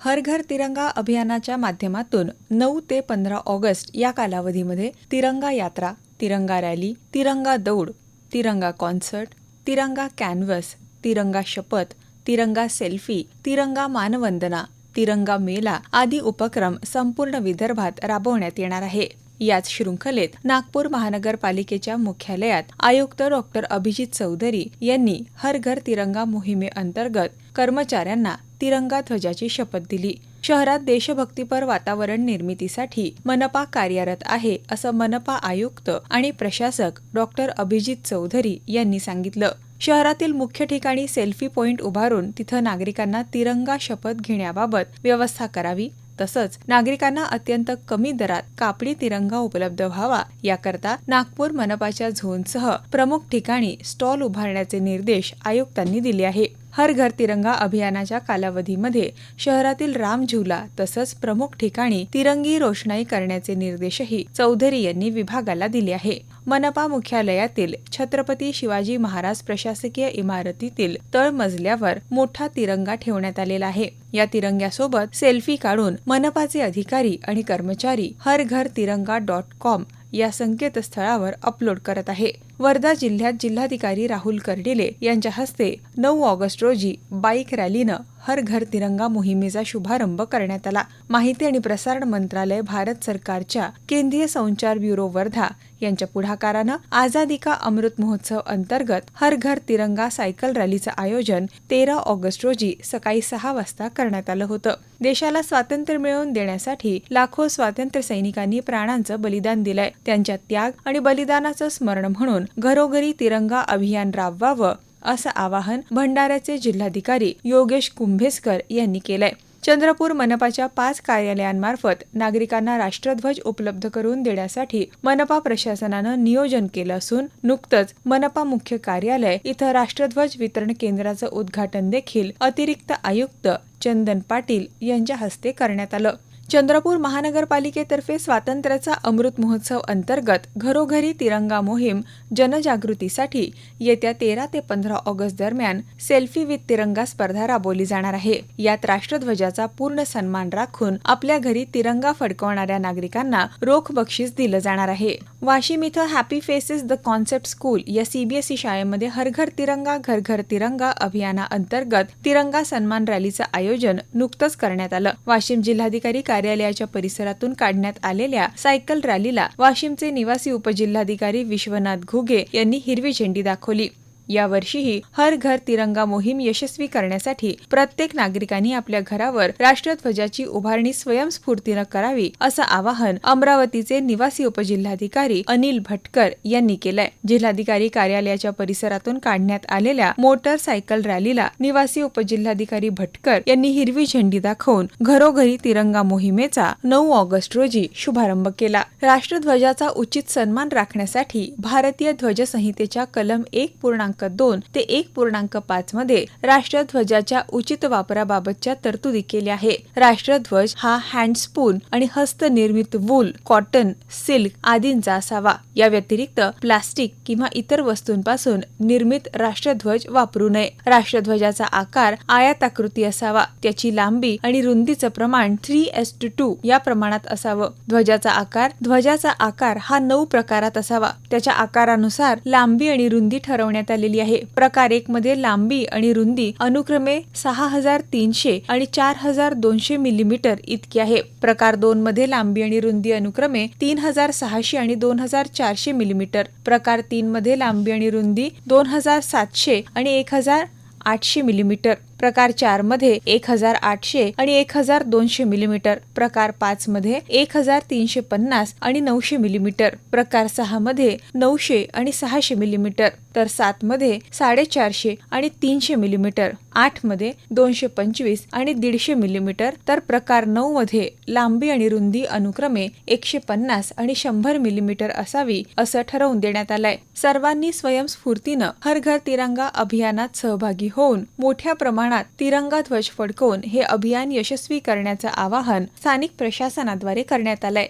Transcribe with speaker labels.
Speaker 1: हर घर तिरंगा अभियानाच्या माध्यमातून नऊ ते पंधरा ऑगस्ट या कालावधीमध्ये तिरंगा यात्रा तिरंगा रॅली तिरंगा दौड तिरंगा कॉन्सर्ट तिरंगा कॅनव्हस तिरंगा शपथ तिरंगा सेल्फी तिरंगा मानवंदना तिरंगा मेला आदी उपक्रम संपूर्ण विदर्भात राबवण्यात येणार आहे. याच शृंखलेत नागपूर महानगरपालिकेच्या मुख्यालयात आयुक्त डॉक्टर अभिजित चौधरी यांनी हर घर तिरंगा मोहिमेअंतर्गत कर्मचाऱ्यांना तिरंगा ध्वजाची शपथ दिली. शहरात देशभक्तीपर वातावरण निर्मितीसाठी मनपा कार्यरत आहे असं मनपा आयुक्त आणि प्रशासक डॉक्टर अभिजित चौधरी यांनी सांगितलं. शहरातील मुख्य ठिकाणी सेल्फी पॉइंट उभारून तिथं नागरिकांना तिरंगा शपथ घेण्याबाबत व्यवस्था करावी तसंच नागरिकांना अत्यंत कमी दरात कापडी तिरंगा उपलब्ध व्हावा याकरता नागपूर मनपाच्या झोनसह प्रमुख ठिकाणी स्टॉल उभारण्याचे निर्देश आयुक्तांनी दिले आहे हर घर तिरंगा अभियानाच्या कालावधीमध्ये शहरातील राम झुला तसंच प्रमुख ठिकाणी तिरंगी रोषणाई करण्याचे निर्देशही चौधरी यांनी विभागाला दिले आहे. मनपा मुख्यालयातील छत्रपती शिवाजी महाराज प्रशासकीय इमारतीतील तळमजल्यावर मोठा तिरंगा ठेवण्यात आलेला आहे. या तिरंग्यासोबत सेल्फी काढून मनपाचे अधिकारी आणि कर्मचारी हर घर तिरंगा डॉट कॉम या संकेतस्थळावर अपलोड करत आहे. वर्धा जिल्ह्यात जिल्हाधिकारी राहुल कर्डिले यांच्या हस्ते नऊ ऑगस्ट रोजी बाईक रॅलीनं हर घर तिरंगा मोहिमेचा शुभारंभ करण्यात आला. माहिती आणि प्रसारण मंत्रालय भारत सरकारच्या केंद्रीय संचार ब्युरो वर्धा यांच्या पुढाकारानं आझादी का अमृत महोत्सव अंतर्गत हर घर तिरंगा सायकल रॅलीचं आयोजन तेरा ऑगस्ट रोजी सकाळी सहा वाजता करण्यात आलं होतं. देशाला स्वातंत्र्य मिळवून देण्यासाठी लाखो स्वातंत्र्य सैनिकांनी प्राणांचं बलिदान दिलंय. त्यांच्या त्याग आणि बलिदानाचं स्मरण म्हणून घरोघरी तिरंगा अभियान राबवावं असं आवाहन भंडाऱ्याचे जिल्हाधिकारी योगेश कुंभेसकर यांनी केलंय. चंद्रपूर मनपाच्या पाच कार्यालयांमार्फत नागरिकांना राष्ट्रध्वज उपलब्ध करून देण्यासाठी मनपा प्रशासनानं नियोजन केलं असून नुकतंच मनपा मुख्य कार्यालय इथं राष्ट्रध्वज वितरण केंद्राचं उद्घाटन देखील अतिरिक्त आयुक्त चंदन पाटील यांच्या हस्ते करण्यात आलं. चंद्रपूर महानगरपालिकेतर्फे स्वातंत्र्याचा अमृत महोत्सव अंतर्गत घरोघरी तिरंगा मोहीम जनजागृतीसाठी येत्या तेरा ते पंधरा ऑगस्ट दरम्यान सेल्फी विथ तिरंगा स्पर्धा राबवली जाणार आहे. यात राष्ट्रध्वजाचा पूर्ण सन्मान राखून आपल्या घरी तिरंगा फडकवणाऱ्या नागरिकांना रोख बक्षीस दिलं जाणार आहे. वाशिम इथं happy faces the concept school या सीबीएसई शाळेमध्ये हर घर तिरंगा घर घर तिरंगा अभियानाअंतर्गत तिरंगा सन्मान रॅलीचं आयोजन नुकतंच करण्यात आलं. वाशिम जिल्हाधिकारी कार्यालयाच्या परिसरातून काढण्यात आलेल्या सायकल रॅलीला वाशिमचे निवासी उपजिल्हाधिकारी विश्वनाथ घुगे यांनी हिरवी झेंडी दाखवली. यावर्षीही हर घर तिरंगा मोहीम यशस्वी करण्यासाठी प्रत्येक नागरिकांनी आपल्या घरावर राष्ट्रध्वजाची उभारणी स्वयंस्फूर्तीनं करावी असं आवाहन अमरावतीचे निवासी उपजिल्हाधिकारी अनिल भटकर यांनी केलंय. जिल्हाधिकारी कार्यालयाच्या परिसरातून काढण्यात आलेल्या मोटरसायकल रॅलीला निवासी उपजिल्हाधिकारी भटकर यांनी हिरवी झेंडी दाखवून घरोघरी तिरंगा मोहिमेचा नऊ ऑगस्ट रोजी शुभारंभ केला. राष्ट्रध्वजाचा उचित सन्मान राखण्यासाठी भारतीय ध्वज संहितेच्या कलम एक पूर्णांक पूर्णांक दोन ते एक पूर्णांक पाच मध्ये राष्ट्रध्वजाच्या उचित वापराबाबतच्या तरतुदी केल्या आहे. राष्ट्रध्वज हा हँडस्पून आणि हस्तनिर्मित वूल कॉटन सिल्क आदींचा असावा. या व्यतिरिक्त प्लास्टिक किंवा इतर वस्तूंपासून निर्मित राष्ट्रध्वज वापरू नये. राष्ट्रध्वजाचा आकार आयाताकृती असावा. त्याची लांबी आणि रुंदीचं प्रमाण थ्री एस टू टू या प्रमाणात असावं. ध्वजाचा आकार ध्वजाचा आकार हा नऊ प्रकारात असावा. त्याच्या आकारानुसार लांबी आणि रुंदी ठरवण्यात आली आलेली आहे. प्रकार एक मध्ये लांबी आणि रुंदी अनुक्रमे सहा हजार तीनशे आणि चार हजार दोनशे मिलीमीटर इतकी आहे. प्रकार दोन मध्ये लांबी आणि रुंदी अनुक्रमे तीन हजार सहाशे आणि दोन हजार चारशे मिलीमीटर. प्रकार तीन मध्ये लांबी आणि रुंदी दोन हजार सातशे आणि एक हजार आठशे मिलीमीटर. प्रकार चारमध्ये एक हजार आठशे आणि एक हजार दोनशे मिलीमीटर. प्रकार पाच मध्ये एक हजार तीनशे पन्नास आणि नऊशे मिलीमीटर. प्रकार सहा मध्ये नऊशे आणि सहाशे मिलीमीटर. तर सात मध्ये साडेचारशे आणि तीनशे मिलीमीटर. आठमध्ये दोनशे पंचवीस आणि दीडशे मिलीमीटर. तर प्रकार नऊ मध्ये लांबी आणि रुंदी अनुक्रमे एकशे पन्नास आणि शंभर मिलीमीटर असावी असं ठरवून देण्यात आलंय. सर्वांनी स्वयंस्फूर्तीनं हर घर तिरंगा अभियानात सहभागी होऊन मोठ्या प्रमाणात तिरंगा ध्वज फडकवून हे अभियान यशस्वी करण्याचं आवाहन स्थानिक प्रशासनाद्वारे करण्यात आलंय.